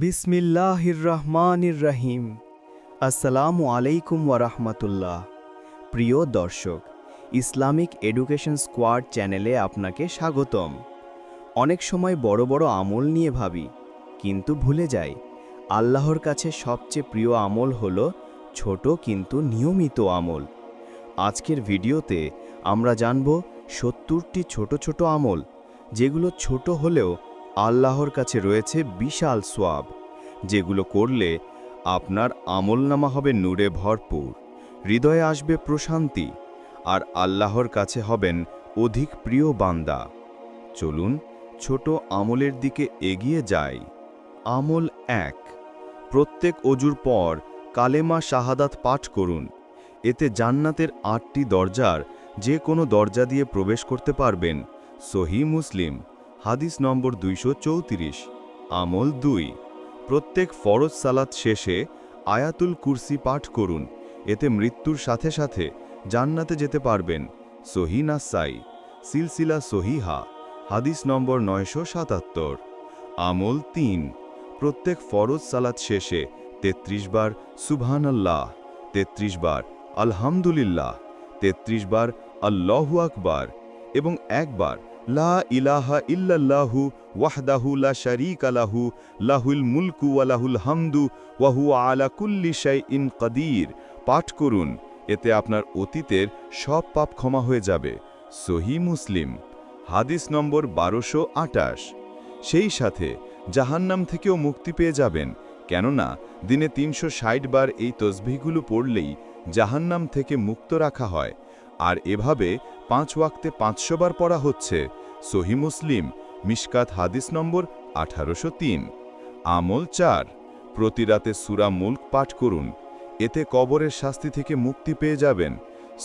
বিসমিল্লাহির রহমানির রহিম আসসালামু আলাইকুম ওয়ারাহমাতুল্লাহ। প্রিয় দর্শক, ইসলামিক এডুকেশন স্কোয়াড চ্যানেলে আপনাকে স্বাগতম। অনেক সময় বড় বড় আমল নিয়ে ভাবি, কিন্তু ভুলে যাই। আল্লাহর কাছে সবচেয়ে প্রিয় আমল হল ছোট কিন্তু নিয়মিত আমল। আজকের ভিডিওতে আমরা জানব সত্তরটি ছোট ছোট আমল, যেগুলো ছোট হলেও আল্লাহর কাছে রয়েছে বিশাল সোয়াব, যেগুলো করলে আপনার আমলনামা হবে নূরে ভরপুর, হৃদয়ে আসবে প্রশান্তি, আর আল্লাহর কাছে হবেন অধিক প্রিয় বান্দা। চলুন ছোট আমলের দিকে এগিয়ে যাই। আমল এক, প্রত্যেক অজুর পর কালেমা শাহাদাত পাঠ করুন। এতে জান্নাতের আটটি দরজার যে কোনো দরজা দিয়ে প্রবেশ করতে পারবেন সহি মুসলিম। হাদিস নম্বর দুইশো চৌত্রিশ, আমল দুই। প্রত্যেক ফরজ সালাত শেষে আয়াতুল কুরসি পাঠ করুন, এতে মৃত্যুর সাথে সাথে জান্নাতে যেতে পারবেন। সহি নাসাই, সিলসিলা সহিহা, হাদিস নম্বর নয়শো সাতাত্তর। আমল তিন, প্রত্যেক ফরজ সালাত শেষে ৩৩ বার সুবহান আল্লাহ তেত্রিশ বার আলহামদুলিল্লাহ ৩৩ বার আল্লাহু আকবার এবং একবার লা ইলাহা ইল্লাল্লাহু ওয়াহদাহু লা শারীকা লাহু, লাহুল মুলকু ওয়া লাহুল হামদু ওয়া হুয়া আলা কুল্লি শাইইন কাদির। পাঠ করুন, এতে আপনার অতীতের সব পাপ ক্ষমা হয়ে যাবে। সহি মুসলিম, হাদিস নম্বর বারোশো আটাশ। সেই সাথে জাহান্নাম থেকেও মুক্তি পেয়ে যাবেন, কেননা দিনে তিনশো ষাট বার এই তসবিহগুলো পড়লেই জাহান্নাম থেকে মুক্ত রাখা হয়। আর এভাবে পাঁচ ওয়াক্তে পাঁচশো বার পড়া হচ্ছে। সহি মুসলিম, মিশকাত হাদিস নম্বর আঠারোশো তিন। আমল চার, প্রতি রাতে সুরা মুল্ক পাঠ করুন। এতে কবরের শাস্তি থেকে মুক্তি পেয়ে যাবেন।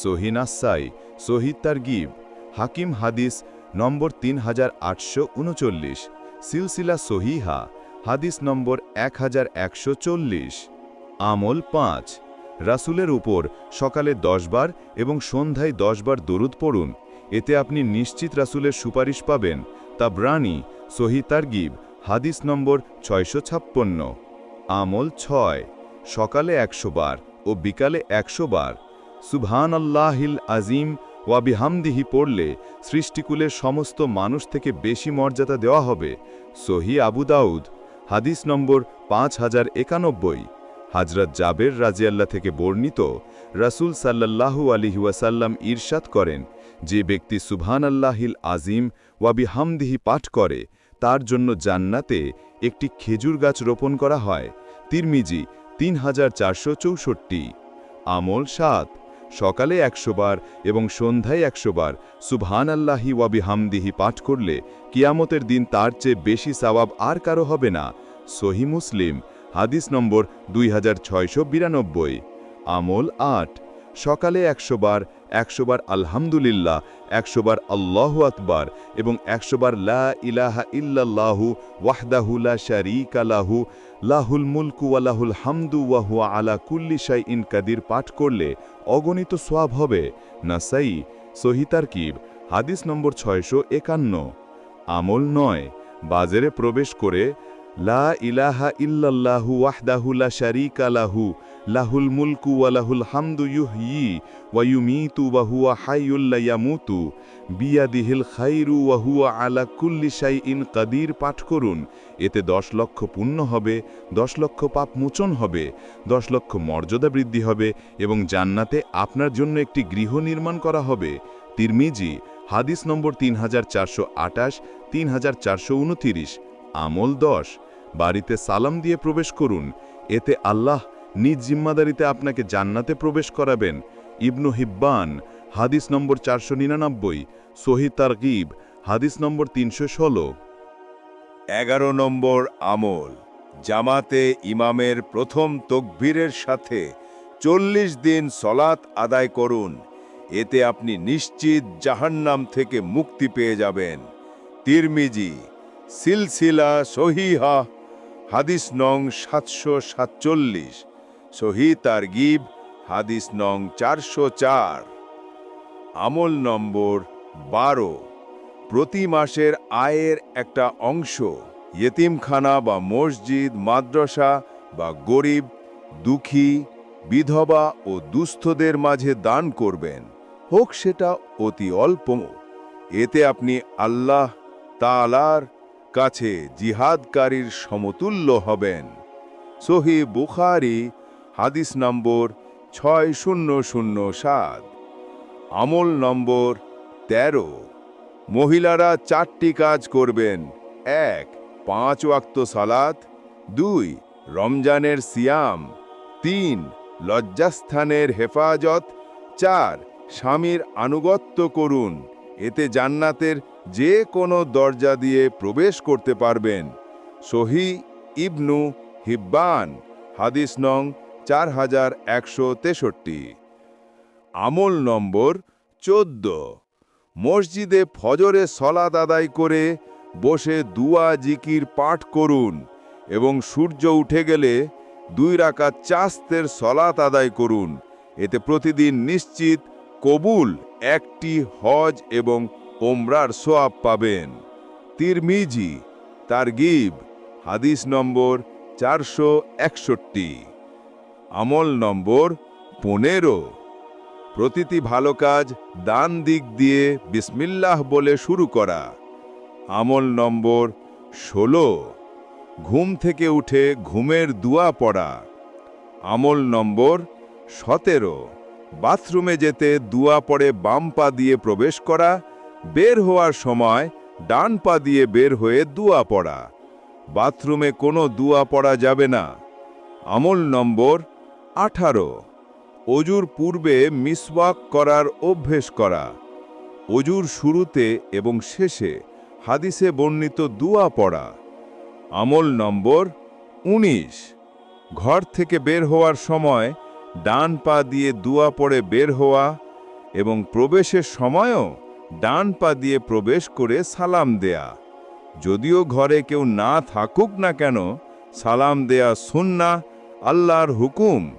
সহি নাসাই সহিদ তারগিব, হাকিম হাদিস নম্বর তিন হাজার আটশো উনচল্লিশ। সিলসিলা সহিহা, হাদিস নম্বর এক হাজার একশো চল্লিশ। আমল পাঁচ রাসুলের উপর সকালে দশবার এবং সন্ধ্যায় দশবার দরুদ পড়ুন। এতে আপনি নিশ্চিত রাসুলের সুপারিশ পাবেন। তা ব্রানি সহি তারগিব, হাদিস নম্বর ছয়শো ছাপ্পন্ন। আমল ছয়। সকালে একশো বার ও বিকালে একশো বার সুবহান আল্লাহিল আজিম ওয়াবিহামদিহি পড়লে সৃষ্টিকুলের সমস্ত মানুষ থেকে বেশি মর্যাদা দেওয়া হবে। সহি আবু দাউদ, হাদিস নম্বর পাঁচ হাজার একানব্বই। হাজরত জাবের রাজিয়াল্লাহ থেকে বর্ণিত রাসুল সাল্লাল্লাহু আলিহি ওয়াসাল্লাম ঈর্ষাদ করেন, যে ব্যক্তি সুবহান আল্লাহিল আজিম ওয়াবি হামদিহি পাঠ করে, তার জন্য জান্নাতে একটি খেজুর গাছ রোপণ করা হয়। তিরমিজি তিন হাজার চারশো চৌষট্টি। আমল সাত। সকালে একশো বার এবং সন্ধ্যায় একশো বার সুবহান আল্লাহি ওয়াবি হামদিহি পাঠ করলে কিয়ামতের দিন তার চেয়ে বেশি সওয়াব আর কারও হবে না। সহি মুসলিম। হাদিস নম্বর দুই হাজার ছয়শো বিরানব্বই। আমল আট। সকালে একশো বার একশো বার আলহামদুলিল্লাহ একশো বার আল্লাহ আকবার এবং একশো বার লা ইলাহা ইল্লাল্লাহু ওয়াহদাহু লা শারীকা লাহু, লাহুল মুলকু ওয়ালাহুল হামদু ওয়াহুয়া আলা কুল্লি শাই ইন কাদির পাঠ করলে অগণিত সোয়াব হবে। নাসাই সহিতারকিব হাদিস নম্বর ছয়শো একান্ন। আমল নয়। বাজারে প্রবেশ করে লা ইলাহা ইল্লাল্লাহু ওয়াহদাহু লা শারীকা লাহু, লাহুল মুলকু ওয়া লাহুল হামদু ইউহয়ি ওয়া ইউমীতু ওয়া হুয়া হাইয়ুল লা ইয়ামুতু, বিয়াদিহিল খাইরু ওয়া হুয়া আলা কুল্লি শাইইন কাদির, পাঠ করুন। এতে দশ লক্ষ পুণ্য হবে, দশ লক্ষ পাপ মোচন হবে, দশ লক্ষ মর্যাদা বৃদ্ধি হবে এবং জান্নাতে আপনার জন্য একটি গৃহ নির্মাণ করা হবে। তিরমিজি, হাদিস নম্বর তিন হাজার চারশো আটাশ, তিন হাজার চারশো উনতিরিশ, আমল দশ। বাড়িতে সালাম দিয়ে প্রবেশ করুন। এতে আল্লাহ নিজ জিম্মাদারিতে আপনাকে জান্নাতে প্রবেশ করাবেন। ইবনু হিব্বান, হাদিস নম্বর চারশো নিরানব্বই, সহি তারগিব, হাদিস নম্বর তিনশো ষোলো। এগারো নম্বর আমল, জামাতে ইমামের প্রথম তকবীরের সাথে চল্লিশ দিন সলাত আদায় করুন। এতে আপনি নিশ্চিত জাহান্নাম থেকে মুক্তি পেয়ে যাবেন। তিরমিজি, সিলসিলা সহিহা হাদিস নং সাতশো সাতচল্লিশ, সহি তার গিব হাদিস নং চারশো চার। আমল নম্বর বারো, প্রতি মাসের আয়ের একটা অংশ ইয়েতিমখানা বা মসজিদ, মাদ্রাসা বা গরিব, দুঃখী, বিধবা ও দুস্থদের মাঝে দান করবেন। হোক সেটা অতি অল্প। এতে আপনি আল্লাহ তালার কাছে জিহাদকারীর সমতুল্য হবেন। সহি বুখারি, হাদিস নম্বর ছয় শূন্য শূন্য সাত। আমল নম্বর তেরো। মহিলারা চারটি কাজ করবেন। এক, পাঁচ ওয়াক্ত সালাত। দুই, রমজানের সিয়াম। তিন, লজ্জাস্থানের হেফাজত। চার, স্বামীর আনুগত্য করুন। এতে জান্নাতের যে কোনো দরজা দিয়ে প্রবেশ করতে পারবেন। সহি ইবনু হিব্বান, হাদিস নং চার হাজার একশো তেষট্টি। আমল নম্বর চোদ্দ। মসজিদে ফজরে সলাত আদায় করে বসে দুয়া জিকির পাঠ করুন এবং সূর্য উঠে গেলে দুই রাকাত চাস্তের সলাত আদায় করুন। এতে প্রতিদিন নিশ্চিত কবুল, একটি হজ এবং ওমরার সোয়াব পাবেন। তিরমিজি, তার গিব, হাদিস নম্বর চারশো একষট্টি। আমল নম্বর পনেরো। প্রতিটি ভালো কাজ দান দিক দিয়ে বিসমিল্লাহ বলে শুরু করা। আমল নম্বর ষোলো। ঘুম থেকে উঠে ঘুমের দুয়া পড়া। আমল নম্বর সতেরো। বাথরুমে যেতে দুয়া পড়ে বাম পা দিয়ে প্রবেশ করা বের হওয়ার সময় ডান পা দিয়ে বের হয়ে দুয়া পড়া। বাথরুমে কোনো দুয়া পড়া যাবে না। আমল নম্বর আঠারো। অজুর পূর্বে মিসওয়াক করার অভ্যেস করা। অজুর শুরুতে এবং শেষে হাদিসে বর্ণিত দুয়া পড়া। আমল নম্বর ১৯ ঘর থেকে বের হওয়ার সময় ডান পা দিয়ে দুয়া পড়ে বের হওয়া এবং প্রবেশের সময়ও ডান পা দিয়ে প্রবেশ করে সালাম দেয়া। যদিও ঘরে কেউ না থাকুক না কেন, সালাম দেয়া সুন্না আল্লাহর হুকুম।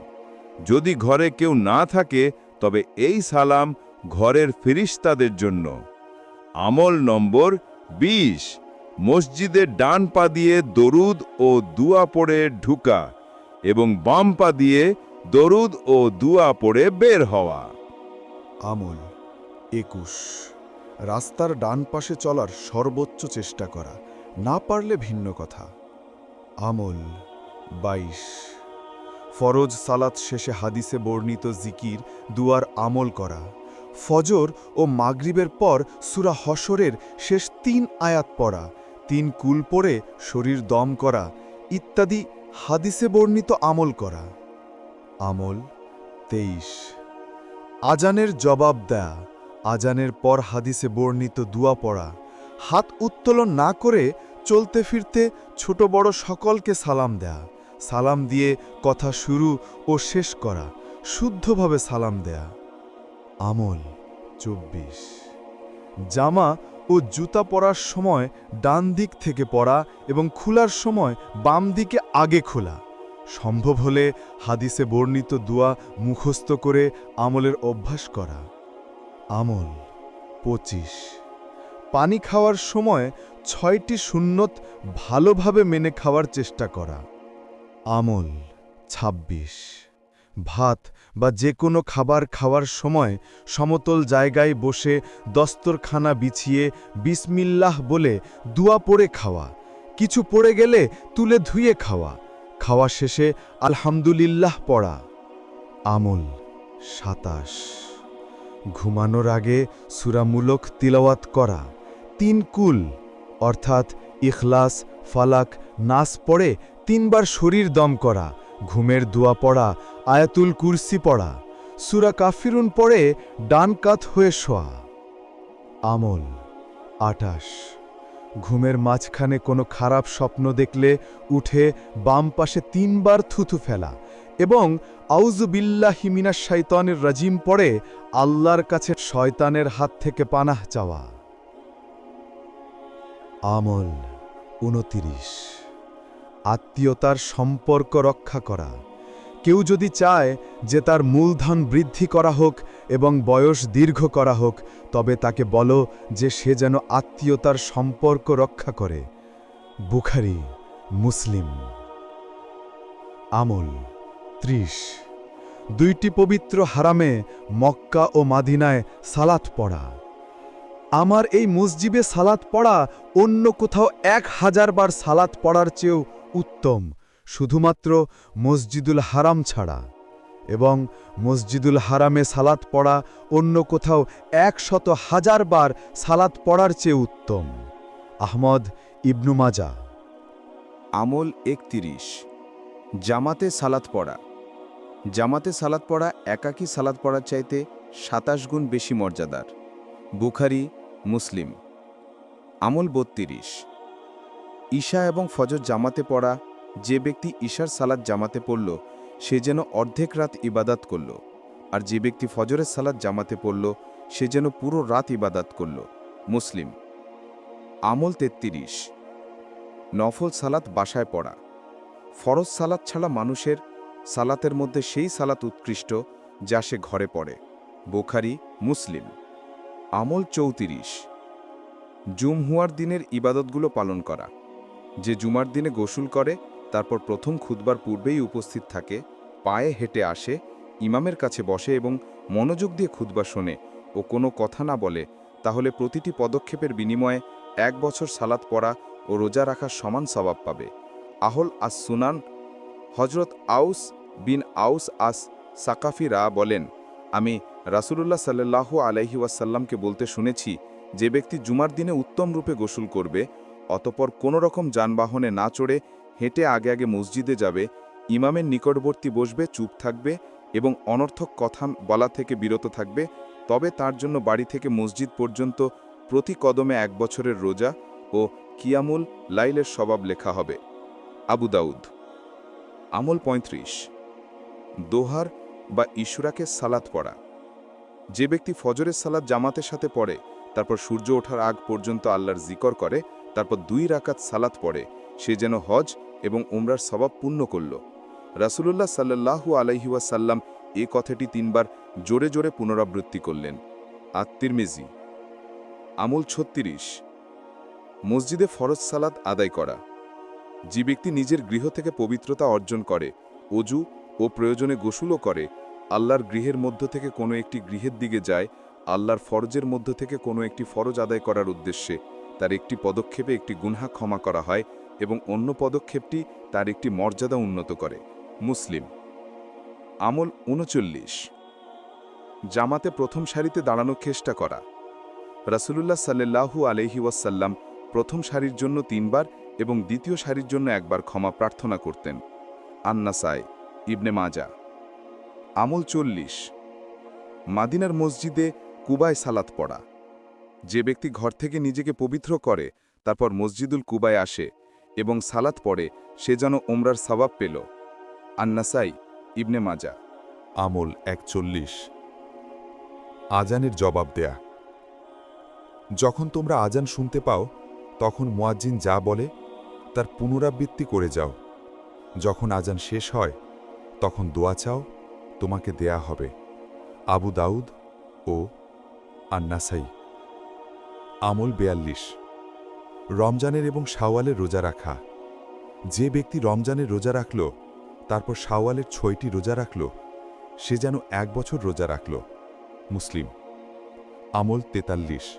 যদি ঘরে কেউ না থাকে, তবে এই সালাম ঘরের ফিরিস্তাদের জন্য। আমল নম্বর ২০ মসজিদের ডান পা দিয়ে দরুদ ও দুয়া পড়ে ঢুকা এবং বাম পা দিয়ে দরুদ ও দুয়া পড়ে বের হওয়া। আমল একুশ। রাস্তার ডান পাশে চলার সর্বোচ্চ চেষ্টা করা, না পারলে ভিন্ন কথা। আমল, বাইশ। ফরজ সালাত শেষে হাদিসে বর্ণিত জিকির, দুয়ার আমল করা। ফজর ও মাগরিবের পর সুরা হসরের শেষ তিন আয়াত পড়া, তিন কুল পড়ে শরীর দম করা, ইত্যাদি হাদিসে বর্ণিত আমল করা। আমল, তেইশ। আজানের জবাব দেয়া আজানের পর হাদিসে বর্ণিত দুয়া পড়া। হাত উত্তোলন না করে চলতে ফিরতে ছোট বড় সকলকে সালাম দেয়া। সালাম দিয়ে কথা শুরু ও শেষ করা। শুদ্ধভাবে সালাম দেয়া। আমল চব্বিশ। জামা ও জুতা পরার সময় ডান দিক থেকে পরা এবং খোলার সময় বাম দিকে আগে খোলা। সম্ভব হলে হাদিসে বর্ণিত দুয়া মুখস্থ করে আমলের অভ্যাস করা। আমল, পঁচিশ। পানি খাওয়ার সময় ছয়টি সুন্নত ভালোভাবে মেনে খাওয়ার চেষ্টা করা। আমল ২৬ ভাত বা যে কোনো খাবার খাওয়ার সময় সমতল জায়গায় বসে দস্তরখানা বিছিয়ে বিসমিল্লাহ বলে দুয়া পড়ে খাওয়া, কিছু পড়ে গেলে তুলে ধুয়ে খাওয়া খাওয়া শেষে আলহামদুলিল্লাহ পড়া। আমল, সাতাশ। ঘুমানোর আগে সুরামূলক তিলাওয়াত করা। তিন কুল, অর্থাৎ ইখলাস, ফালাক, নাস পড়ে তিনবার শরীর দম করা, ঘুমের দোয়া পড়া, আয়াতুল কুরসি পড়া। সুরা কাফিরুন পড়ে ডান কাত হয়ে শোয়া। আমল, আটাশ। ঘুমের মাঝখানে কোনো খারাপ স্বপ্ন দেখলে উঠে বাম পাশে তিনবার থুথু ফেলা এবং আউজুবিল্লাহ হিমিনা শৈতানের রাজিম পড়ে আল্লাহর কাছে শয়তানের হাত থেকে পানাহ চাওয়া। আমল উনতিরিশ। আত্মীয়তার সম্পর্ক রক্ষা করা। কেউ যদি চায় যে তার মূলধন বৃদ্ধি করা হোক এবং বয়স দীর্ঘ করা হোক, তবে তাকে বলো যে সে যেন আত্মীয়তার সম্পর্ক রক্ষা করে। বুখারি, মুসলিম। আমল ত্রিশ। দুইটি পবিত্র হারামে মক্কা ও মাদিনায় সালাত পড়া। আমার এই মসজিদে সালাত পড়া অন্য কোথাও এক হাজার বার সালাত পড়ার চেয়েও উত্তম, শুধুমাত্র মসজিদুল হারাম ছাড়া। এবং মসজিদুল হারামে সালাত পড়া অন্য কোথাও একশত হাজার বার সালাত পড়ার চেয়ে উত্তম। আহমদ ইবনু মাজা। আমল একতিরিশ। জামাতে সালাত পড়া। জামাতে সালাত পড়া, একাকী সালাত পড়ার চাইতে সাতাশ গুণ বেশি মর্যাদার। বুখারি, মুসলিম। আমল বত্রিশ। ঈশা এবং ফজর জামাতে পড়া, যে ব্যক্তি ঈশার সালাদ জামাতে পড়ল, সে যেন অর্ধেক রাত ইবাদাত করল, আর যে ব্যক্তি ফজরের সালাদ জামাতে পড়ল, সে যেন পুরো রাত ইবাদাত করল। মুসলিম। আমল তেত্রিশ। নফল সালাত বাসায় পড়া। ফরজ সালাত ছাড়া মানুষের সালাতের মধ্যে সেই সালাত উৎকৃষ্ট যা সে ঘরে পড়ে। বোখারি, মুসলিম। আমল চৌত্রিশ। জুমহুয়ার দিনের ইবাদতগুলো পালন করা। যে জুমার দিনে গোসল করে, তারপর প্রথম খুদবার পূর্বেই উপস্থিত থাকে, পায়ে হেঁটে আসে, ইমামের কাছে বসে এবং মনোযোগ দিয়ে খুদবা শোনে ও কোনো কথা না বলে, তাহলে প্রতিটি পদক্ষেপের বিনিময়ে এক বছর সালাত পড়া ও রোজা রাখার সমান স্বভাব পাবে। আহল আস সুনান হজরত আউস বিন আউস আস সাকাফিরা বলেন, আমি রাসূলুল্লাহ সাল্লাল্লাহু আলাইহি ওয়াসাল্লামকে বলতে শুনেছি, যে ব্যক্তি জুমার দিনে উত্তম রূপে গোসল করবে, অতপর কোনো রকম যানবাহনে না চড়ে হেঁটে আগে আগে মসজিদে যাবে, ইমামের নিকটবর্তী বসবে, চুপ থাকবে এবং অনর্থক কথা বলা থেকে বিরত থাকবে, তবে তার জন্য বাড়ি থেকে মসজিদ পর্যন্ত প্রতি কদমে এক বছরের রোজা ও কিয়ামুল লাইলের স্বভাব লেখা হবে। আবু দাউদ। আমল পঁয়ত্রিশ। দোহার বা ইশুরাকে সালাত পড়া। যে ব্যক্তি ফজরের সালাত জামাতের সাথে পড়ে, তারপর সূর্য ওঠার আগ পর্যন্ত আল্লাহর জিকর করে, তারপর দুই রাকাত সালাত পড়ে, সে যেন হজ এবং উমরার স্বভাব পূর্ণ করল। রাসূলুল্লাহ সাল্লাল্লাহু আলাইহি ওয়াসাল্লাম এ কথাটি তিনবার জোরে জোরে পুনরাবৃত্তি করলেন। আত্মিরমেজি আমল ছত্রিশ, মসজিদে ফরজ সালাত আদায় করা। যে ব্যক্তি নিজের গৃহ থেকে পবিত্রতা অর্জন করে, অজু ও প্রয়োজনে গোসুলও করে। আল্লাহর গৃহের মধ্য থেকে কোনো একটি গৃহের দিকে যায়, আল্লাহর ফরজের মধ্য থেকে কোনো একটি ফরজ আদায় করার উদ্দেশ্যে। তার একটি পদক্ষেপে একটি গুনহা ক্ষমা করা হয় এবং অন্য পদক্ষেপটি তার একটি মর্যাদা উন্নত করে। মুসলিম। আমল উনচল্লিশ। জামাতে প্রথম সারিতে দাঁড়ানোর চেষ্টা করা। রাসূলুল্লাহ সাল্লাল্লাহু আলহি ওয়াসাল্লাম প্রথম সারির জন্য তিনবার এবং দ্বিতীয় সারির জন্য একবার ক্ষমা প্রার্থনা করতেন। আন্নাসাই। ইবনে মাজা। আমল চল্লিশ। মাদিনার মসজিদে কুবায় সালাত পড়া। যে ব্যক্তি ঘর থেকে নিজেকে পবিত্র করে, তারপর মসজিদুল কুবায় আসে এবং সালাত পড়ে, সে যেন ওমরার সবাব পেল। আন্নাসাই, ইবনে মাজা। আমল একচল্লিশ। আজানের জবাব দেয়া। যখন তোমরা আজান শুনতে পাও, তখন মোয়াজ্জিন যা বলে, তার পুনরাবৃত্তি করে যাও। যখন আজান শেষ হয় তখন দোয়া চাও, তোমাকে দেয়া হবে আবু দাউদ ও আন্নাসাই। আমল বেয়াল্লিশ। রমজানের এবং শাওয়ালের রোজা রাখা। যে ব্যক্তি রমজানের রোজা রাখল, তারপর শাওয়ালের ছয়টি রোজা রাখল, সে যেন এক বছর রোজা রাখল। মুসলিম। আমল তেতাল্লিশ।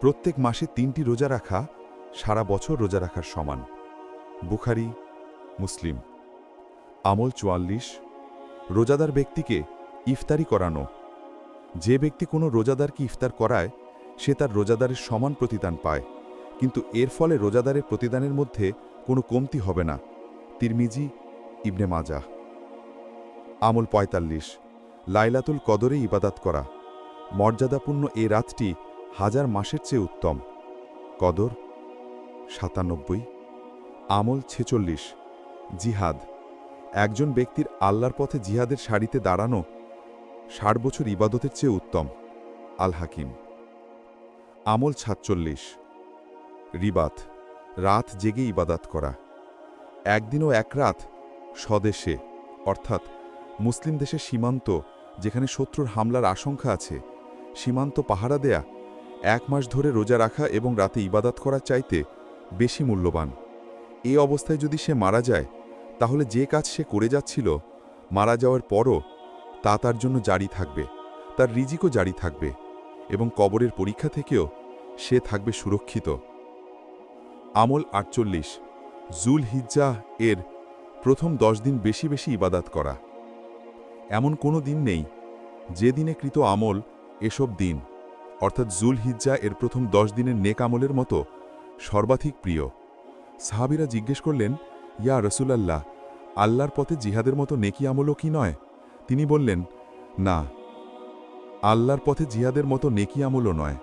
প্রত্যেক মাসে তিনটি রোজা রাখা, সারা বছর রোজা রাখার সমান। বুখারি, মুসলিম। আমল চুয়াল্লিশ, রোজাদার ব্যক্তিকে ইফতারি করানো। যে ব্যক্তি কোনো রোজাদারকে ইফতার করায়, সে তার রোজাদারের সমান প্রতিদান পায়। কিন্তু এর ফলে রোজাদারের প্রতিদানের মধ্যে কোনো কমতি হবে না। তিরমিজি, ইবনে মাজা আমল পঁয়তাল্লিশ, লাইলাতুল কদরে ইবাদাত করা। মর্যাদাপূর্ণ এ রাতটি হাজার মাসের চেয়ে উত্তম। কদর সাতানব্বই, আমল ছেচল্লিশ, জিহাদ। একজন ব্যক্তির আল্লাহর পথে জিহাদের সারিতে দাঁড়ানো ষাট বছর ইবাদতের চেয়ে উত্তম। আল হাকিম। আমল সাতচল্লিশ। রিবাত। রাত জেগে ইবাদাত করা। একদিন ও এক রাত স্বদেশে, অর্থাৎ মুসলিম দেশের সীমান্ত যেখানে শত্রুর হামলার আশঙ্কা আছে, সীমান্ত পাহারা দেয়া, এক মাস ধরে রোজা রাখা এবং রাতে ইবাদাত করার চাইতে বেশি মূল্যবান। এ অবস্থায় যদি সে মারা যায় তাহলে যে কাজ সে করে যাচ্ছিল, মারা যাওয়ার পরও তা তার জন্য জারি থাকবে, তার রিজিকও জারি থাকবে এবং কবরের পরীক্ষা থেকেও সে থাকবে সুরক্ষিত। আমল আটচল্লিশ জুল হিজ্জা এর প্রথম দশ দিন বেশি বেশি ইবাদাত করা। এমন কোনো দিন নেই যে দিনে কৃত আমল এসব দিন, অর্থাৎ জুল হিজ্জা এর প্রথম দশ দিনের নেক আমলের মতো সর্বাধিক প্রিয়। সাহাবিরা জিজ্ঞেস করলেন ইয়া রসুলাল্লাহ, আল্লাহর পথে জিহাদের মতো নেকি আমলও কি নয়? তিনি বললেন, না, আল্লাহর পথে জিহাদের মতো নেকি আমলও নয়।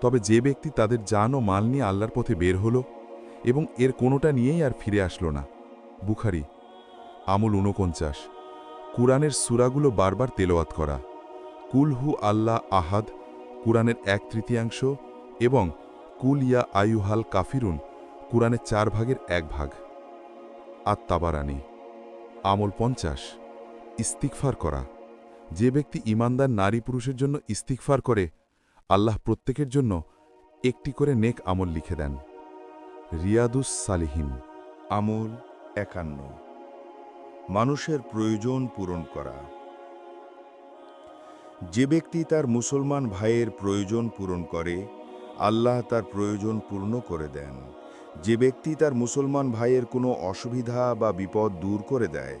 তবে যে ব্যক্তি তাদের জান ও মাল নিয়ে আল্লাহর পথে বের হলো এবং এর কোনোটা নিয়েই আর ফিরে আসলো না। বুখারি, আমল ঊনপঞ্চাশ। কুরআনের সুরাগুলো বারবার তেলোয়াত করা। কুলহু আল্লাহ আহাদ, কুরআনের এক তৃতীয়াংশ এবং কুল ইয়া আয়ুহাল কাফিরুন, কুরআনের চার ভাগের এক ভাগ। আত্মাবারানি আমল পঞ্চাশ। ইস্তিকফার করা। যে ব্যক্তি ইমানদার নারী পুরুষের জন্য ইস্তিকফার করে, আল্লাহ প্রত্যেকের জন্য একটি করে নেক আমল লিখে দেন। রিয়াদুস সালিহিন। আমল একান্ন। মানুষের প্রয়োজন পূরণ করা। যে ব্যক্তি তার মুসলমান ভাইয়ের প্রয়োজন পূরণ করে, আল্লাহ তার প্রয়োজন পূর্ণ করে দেন। যে ব্যক্তি তার মুসলমান ভাইয়ের কোনো অসুবিধা বা বিপদ দূর করে দেয়,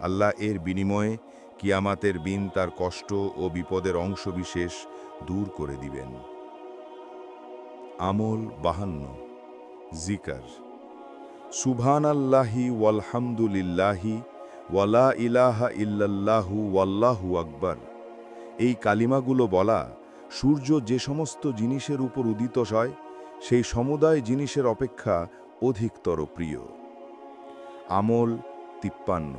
আল্লাহ এর বিনিময়ে কিয়ামাতের বিন তার কষ্ট ও বিপদের অংশবিশেষ দূর করে দিবেন। আমল বাহান্ন। জিকার। সুবহান আল্লাহি ওয়ালহামদুলিল্লাহি ওয়ালা ইলাহা ইল্লাল্লাহু ওয়াল্লাহু আকবার। এই কালিমাগুলো বলা সূর্য যে সমস্ত জিনিসের উপর উদিত হয় সেই সমুদায় জিনিসের অপেক্ষা অধিকতর প্রিয়। আমল তিপ্পান্ন।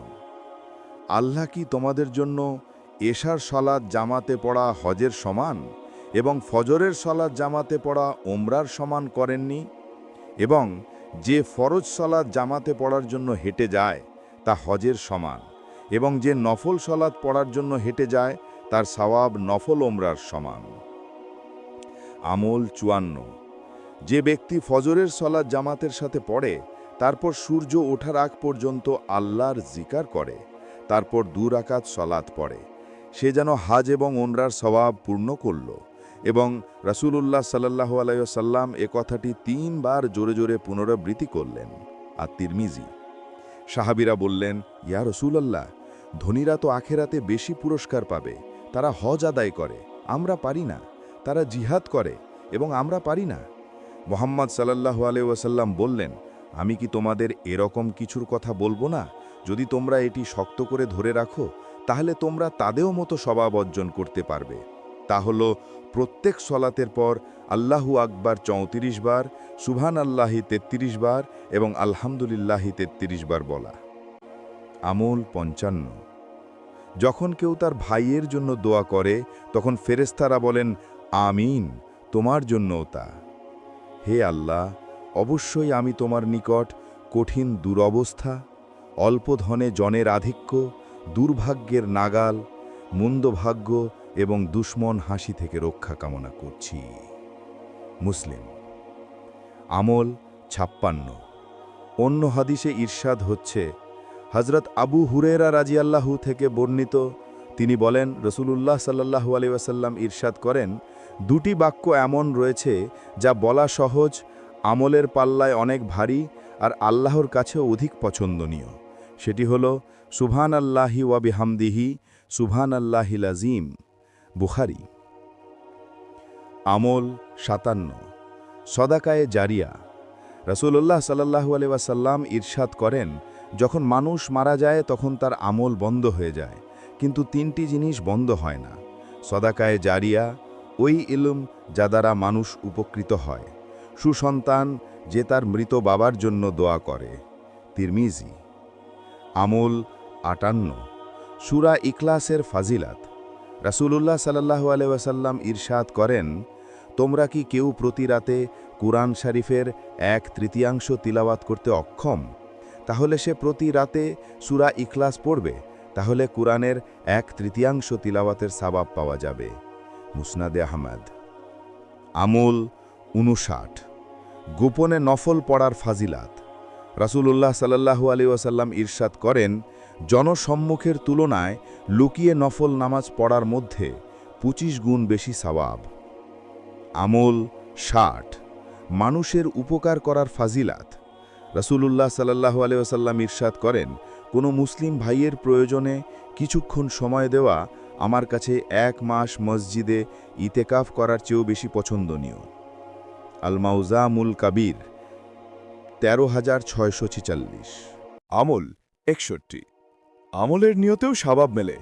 আল্লাহ কি তোমাদের জন্য এশার সলাদ জামাতে পড়া হজের সমান এবং ফজরের সলাদ জামাতে পড়া ওমরার সমান করেননি? এবং যে ফরজ সলাদ জামাতে পড়ার জন্য হেঁটে যায়, তা হজের সমান এবং যে নফল সলাদ পড়ার জন্য হেঁটে যায়, তার সওয়াব নফল ওমরার সমান। আমল চুয়ান্ন। যে ব্যক্তি ফজরের সলাদ জামাতের সাথে পড়ে, তারপর সূর্য ওঠার আগ পর্যন্ত আল্লাহর জিকার করে, তারপর দু রাকাত সলাত পড়ে। সে যেন হাজ এবং ওমরার স্বভাব পূর্ণ করল এবং রাসূলুল্লাহ সাল্লাহ আলাইসাল্লাম এ কথাটি তিনবার জোরে জোরে পুনরাবৃত্তি করলেন। আর তিরমিজি সাহাবিরা বললেন, ইয়া রসুলাল্লাহ, ধনীরা তো আখেরাতে বেশি পুরস্কার পাবে। তারা হজ আদায় করে। আমরা পারি না। তারা জিহাদ করে এবং আমরা পারি না। মোহাম্মদ সাল্লাহ আলাইসাল্লাম বললেন, আমি কি তোমাদের এরকম কিছুর কথা বলব না? যদি তোমরা এটি শক্ত করে ধরে রাখো, তাহলে তোমরা তাদেরও মতো স্বভাব অর্জন করতে পারবে। তা হল, প্রত্যেক সলাতের পর আল্লাহু আকবার চৌত্রিশ বার সুবহান আল্লাহি তেত্রিশ বার এবং আলহামদুলিল্লাহি তেত্রিশ বার বলা। আমল পঞ্চান্ন। যখন কেউ তার ভাইয়ের জন্য দোয়া করে, তখন ফেরেস্তারা বলেন, আমিন, তোমার জন্যও তা। হে আল্লাহ, অবশ্যই আমি তোমার নিকট কঠিন দুরবস্থা, অল্প ধনে জনের আধিক্য, দুর্ভাগ্যের নাগাল, মন্দভাগ্য এবং দুশ্মন হাসি থেকে রক্ষা কামনা করছি। মুসলিম, আমল ছাপ্পান্ন। অন্য হাদিসে ঈর্ষাদ হচ্ছে হজরত আবু হুরেরা রাজিয়াল্লাহু থেকে বর্ণিত, তিনি বলেন, রসুলুল্লাহ সাল্লাহু আলি ওয়াসাল্লাম ঈর্ষাদ করেন দুটি বাক্য এমন রয়েছে যা বলা সহজ, আমলের পাল্লায় অনেক ভারী আর আল্লাহর কাছেও অধিক পছন্দনীয়। সেটি হল সুভান আল্লাহি ওয়াবি হামদিহি সুবহান আল্লাহিল আজিম বুখারি। আমল সাতান্ন, সদাকায়ে জারিয়া। রসুল্লাহ সাল্লাহু আলি ইরশাদ করেন, যখন মানুষ মারা যায় তখন তার আমল বন্ধ হয়ে যায়, কিন্তু তিনটি জিনিস বন্ধ হয় না। সদাকায়ে জারিয়া ওই ইলম যা দ্বারা মানুষ উপকৃত হয়। সুসন্তান যে তার মৃত বাবার জন্য দোয়া করে। তিরমিজি, আমল আটান্ন, সুরা ইখলাসের ফাজিলাত। রাসূলুল্লাহ সাল্লাহু আলহাসাল্লাম ইরশাদ করেন, তোমরা কি কেউ প্রতি রাতে কুরআন শরীফের এক তৃতীয়াংশ তিলাওয়াত করতে অক্ষম? তাহলে সে প্রতি রাতে সুরা ইখলাস পড়বে, তাহলে কুরআনের এক তৃতীয়াংশ তিলাওয়াতের সাবাব পাওয়া যাবে। মুসনাদে আহমদ। আমল উনষাট গোপনে নফল পড়ার ফাজিলাত। রাসূলুল্লাহ সাল্লাল্লাহু আলী ওয়াসাল্লাম ইরশাদ করেন, জনসম্মুখের তুলনায় লুকিয়ে নফল নামাজ পড়ার মধ্যে ২৫ গুণ বেশি সওয়াব। আমল ষাট। মানুষের উপকার করার ফাজিলাত। রাসূলুল্লাহ সাল্লাল্লাহু আলী ওয়াসাল্লাম ইরশাদ করেন, কোনো মুসলিম ভাইয়ের প্রয়োজনে কিছুক্ষণ সময় দেওয়া আমার কাছে এক মাস মসজিদে ইতেকাফ করার চেয়েও বেশি পছন্দনীয়। আল মাউজামুল কাবির, তেরো হাজার ছয়শো ছিচাল্লিশ। আমল একষট্টি। আমলের নিয়তেও স্বভাব মেলে।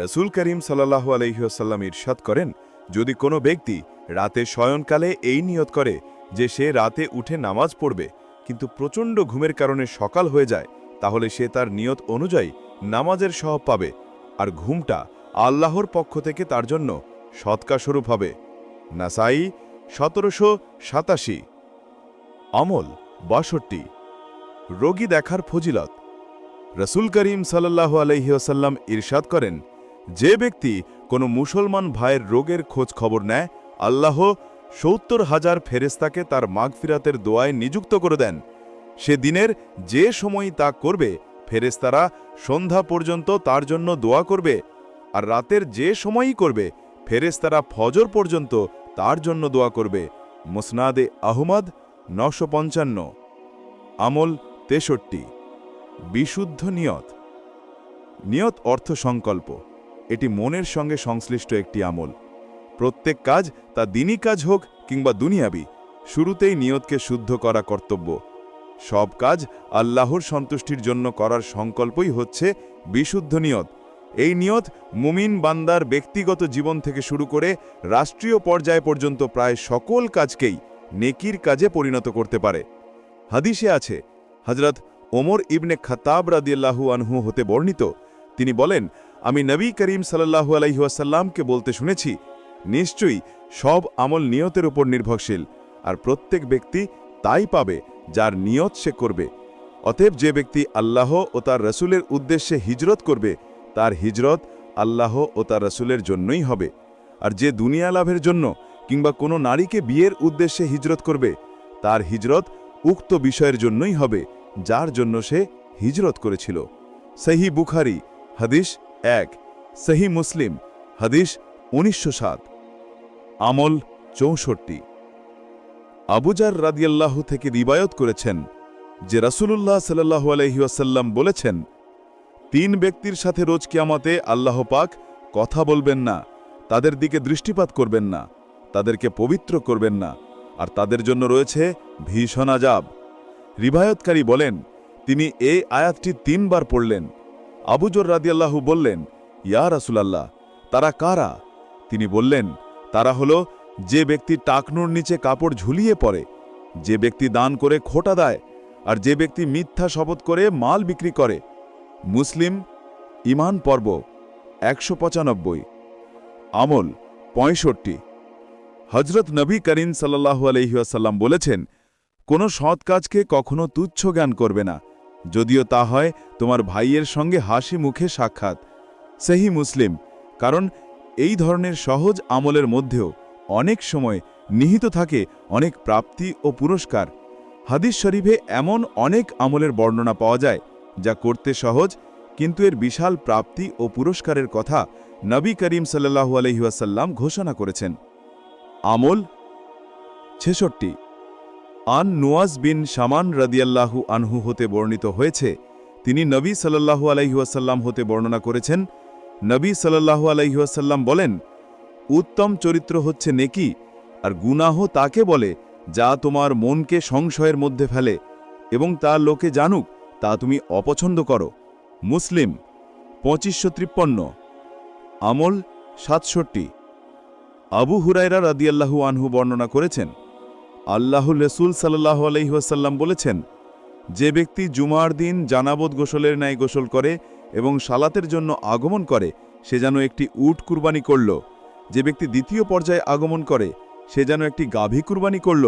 রসুল করিম সাল্লাহ আলহিহাসাল্লাম ইরশাদ করেন, যদি কোনো ব্যক্তি রাতে শয়নকালে এই নিয়ত করে যে সে রাতে উঠে নামাজ পড়বে, কিন্তু প্রচণ্ড ঘুমের কারণে সকাল হয়ে যায়, তাহলে সে তার নিয়ত অনুযায়ী নামাজের সহব পাবে, আর ঘুমটা আল্লাহর পক্ষ থেকে তার জন্য সৎকাস্বরূপ হবে। নাসাই সতেরোশো সাতাশি। আমল বাষট্টি। রোগী দেখার ফজিলত। রসুল করিম সাল্লাহ আলহিহাসাল্লাম ইরশাদ করেন, যে ব্যক্তি কোনো মুসলমান ভাইয়ের রোগের খোঁজ খবর নেয়, আল্লাহ সত্তর হাজার ফেরেস্তাকে তার মাগফিরাতের দোয়ায় নিযুক্ত করে দেন। সে দিনের যে সময় তা করবে ফেরেস্তারা সন্ধ্যা পর্যন্ত তার জন্য দোয়া করবে আর রাতের যে সময়ই করবে ফেরেস্তারা ফজর পর্যন্ত তার জন্য দোয়া করবে। মুসনাদে আহমদ নশো পঞ্চান্ন। আমল তেষট্টি। বিশুদ্ধ নিয়ত। নিয়ত অর্থ সংকল্প। এটি মনের সঙ্গে সংশ্লিষ্ট একটি আমল। প্রত্যেক কাজ তা দিনই কাজ হোক কিংবা দুনিয়াবি, শুরুতেই নিয়তকে শুদ্ধ করা কর্তব্য। সব কাজ আল্লাহর সন্তুষ্টির জন্য করার সংকল্পই হচ্ছে বিশুদ্ধ নিয়ত। এই নিয়ত মুমিন বান্দার ব্যক্তিগত জীবন থেকে শুরু করে রাষ্ট্রীয় পর্যায় পর্যন্ত প্রায় সকল কাজকেই নেকির কাজে পরিণত করতে পারে। হাদিসে আছে হজরত ওমর ইবনে খতাব রাদিয়াল্লাহু আনহু হতে বর্ণিত, তিনি বলেন, আমি নবী করিম সাল্লাহু আলাইহাসাল্লামকে বলতে শুনেছি, নিশ্চয়ই সব আমল নিয়তের উপর নির্ভরশীল, আর প্রত্যেক ব্যক্তি তাই পাবে যার নিয়ত সে করবে। অতএব যে ব্যক্তি আল্লাহ ও তার রসুলের উদ্দেশ্যে হিজরত করবে তার হিজরত আল্লাহ ও তার রসুলের জন্যই হবে। আর যে দুনিয়া লাভের জন্য কিংবা কোনো নারীকে বিয়ের উদ্দেশ্যে হিজরত করবে, তার হিজরত উক্ত বিষয়ের জন্যই হবে, যার জন্য সে হিজরত করেছিল। সহি বুখারি, হাদিস এক সহি মুসলিম, হাদিস উনিশশো সাত। আমল চৌষট্টি। আবুজার রাদিয়াল্লাহু থেকে রিবায়ত করেছেন, যে রাসূলুল্লাহ সাল্লাল্লাহু আলাইহি ওয়াসাল্লাম বলেছেন তিন ব্যক্তির সাথে রোজ কিয়ামতে আল্লাহ পাক কথা বলবেন না, তাদের দিকে দৃষ্টিপাত করবেন না, তাদেরকে পবিত্র করবেন না, আর তাদের জন্য রয়েছে ভীষণ আজাব রিবায়তকারী বলেন, তিনি এই আয়াতটি তিনবার পড়লেন। আবুজর রাদিয়াল্লাহু বললেন, ইয়া রাসুলাল্লাহ, তারা কারা? তিনি বললেন, তারা হলো যে ব্যক্তি টাকনুর নিচে কাপড় ঝুলিয়ে পড়ে যে ব্যক্তি দান করে খোটা দেয়, আর যে ব্যক্তি মিথ্যা শপথ করে মাল বিক্রি করে মুসলিম ইমান পর্ব একশো পঁচানব্বই, আমল পঁয়ষট্টি। হজরত নবী করিম সাল্লাহু আলহিহাসাল্লাম বলেছেন, কোনো সৎ কাজকে কখনো তুচ্ছ জ্ঞান করবে না। যদিও তা হয় তোমার ভাইয়ের সঙ্গে হাসি মুখে সাক্ষাৎ। সেহি মুসলিম, কারণ এই ধরনের সহজ আমলের মধ্যেও অনেক সময় নিহিত থাকে অনেক প্রাপ্তি ও পুরস্কার। হাদিস শরীফে এমন অনেক আমলের বর্ণনা পাওয়া যায় যা করতে সহজ, কিন্তু এর বিশাল প্রাপ্তি ও পুরস্কারের কথা নবী করিম সাল্লাহু আলহিহাসাল্লাম ঘোষণা করেছেন। আমল ছেষট্টি। আন নুয়াজ বিন সামান রাদিয়াল্লাহু আনহু হতে বর্ণিত হয়েছে, তিনি নবী সাল্লাহু আলাইহুয়াসাল্লাম হতে বর্ণনা করেছেন। নবী সাল্লাহু আলাইহুয়াসাল্লাম বলেন, উত্তম চরিত্র হচ্ছে নেকি, আর গুনাহ তাকে বলে যা তোমার মনকে সংশয়ের মধ্যে ফেলে এবং তা লোকে জানুক। তা তুমি অপছন্দ করো। মুসলিম, পঁচিশশো ত্রিপ্পন্ন আমল, সাতষট্টি। আবু হুরাইরা রাদিয়াল্লাহু আনহু বর্ণনা করেছেন আল্লাহুল রসুল সাল্লাহ আলহিহাসাল্লাম বলেছেন, যে ব্যক্তি জুমার দিন জানাবত গোসলের ন্যায় গোসল করে এবং সালাতের জন্য আগমন করে, সে যেন একটি উট কুরবানি করল। যে ব্যক্তি দ্বিতীয় পর্যায়ে আগমন করে, সে যেন একটি গাভী কুরবানি করল।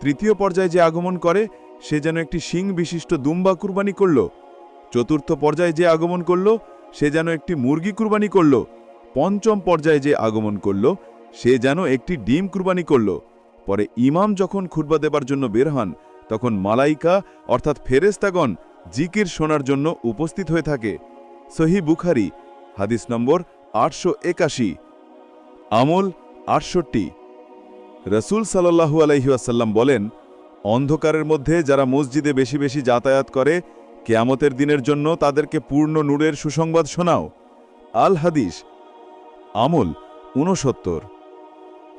তৃতীয় পর্যায়ে যে আগমন করে সে যেন একটি শিং বিশিষ্ট দুম্বা কুরবানি করল। চতুর্থ পর্যায়ে যে আগমন করল, সে যেন একটি মুরগি কুরবানি করল। পঞ্চম পর্যায়ে যে আগমন করল, সে যেন একটি ডিম কুরবানি করল। পরে ইমাম যখন খুরবা দেবার জন্য বের হন, তখন মালাইকা, অর্থাৎ ফেরেস্তাগণ জিকির শোনার জন্য উপস্থিত হয়ে থাকে। সহি বুখারি, হাদিস নম্বর আটশো একাশি। আমল আটষট্টি। রসুল সাল্লাহু আলহিউসাল্লাম বলেন অন্ধকারের মধ্যে যারা মসজিদে বেশি বেশি যাতায়াত করে, কেয়ামতের দিনের জন্য তাদেরকে পূর্ণ নূরের সুসংবাদ শোনাও। আল হাদিস, আমল ঊনসত্তর।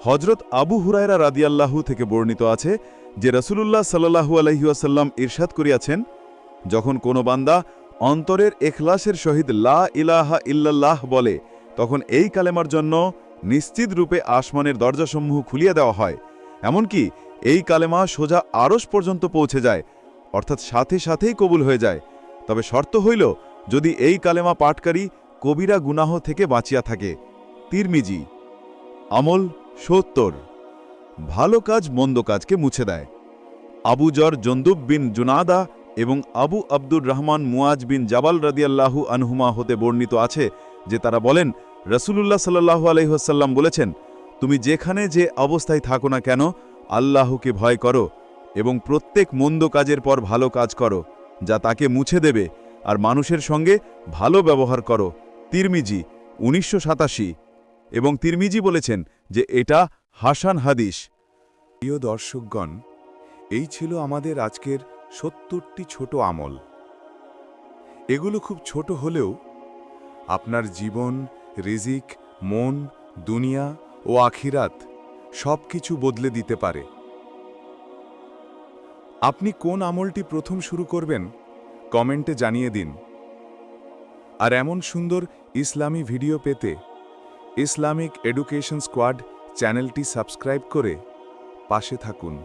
হজরত আবু হুরায়রা রাদিয়াল্লাহু থেকে বর্ণিত আছে যে রসুলুল্লাহ সাল্লাহু আলহিউসাল্লাম ইরশাদ করিয়াছেন, যখন কোনো বান্দা অন্তরের এখলাসের সহিত লা ইলাহা ইল্লাল্লাহ বলে, তখন এই কালেমার জন্য নিশ্চিত রূপে আসমানের দরজাসমূহ খুলিয়া দেওয়া হয়। এমনকি এই কালেমা সোজা আরস পর্যন্ত পৌঁছে যায়, অর্থাৎ সাথে সাথেই কবুল হয়ে যায়। তবে শর্ত হইল, যদি এই কালেমা পাঠকারী কবিরা গুনাহ থেকে বাঁচিয়া থাকে। তিরমিজি, আমল সত্তর, ভালো কাজ মন্দ কাজকে মুছে দেয়। আবুজর জন্দুব বিন জুনাদা এবং আবু আব্দুর রহমান মুয়াজ বিন জাবাল রাদিয়াল্লাহু আনহুমা হতে বর্ণিত আছে, যে তারা বলেন, রসুলুল্লাহ সাল্লাহু আলহিহাসাল্লাম বলেছেন, তুমি যেখানে যে অবস্থায় থাকো না কেন আল্লাহকে ভয় করো এবং প্রত্যেক মন্দ কাজের পর ভালো কাজ করো, যা তাকে মুছে দেবে, আর মানুষের সঙ্গে ভালো ব্যবহার করো। তিরমিজি উনিশশো সাতাশি। এবং তিরমিজি বলেছেন যে এটা হাসান হাদিস। প্রিয় দর্শকগণ, এই ছিল আমাদের আজকের সত্তরটি ছোট আমল। এগুলো খুব ছোট হলেও আপনার জীবন, রিজিক, মন, দুনিয়া ও আখিরাত সব কিছু বদলে দিতে পারে। আপনি কোন আমলটি প্রথম শুরু করবেন? কমেন্টে জানিয়ে দিন। আর এমন সুন্দর ইসলামী ভিডিও পেতে ইসলামিক এডুকেশন স্কোয়াড চ্যানেলটি সাবস্ক্রাইব করে পাশে থাকুন।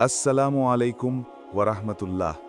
আসসালামু আলাইকুম ওয়ারাহমতুল্লাহ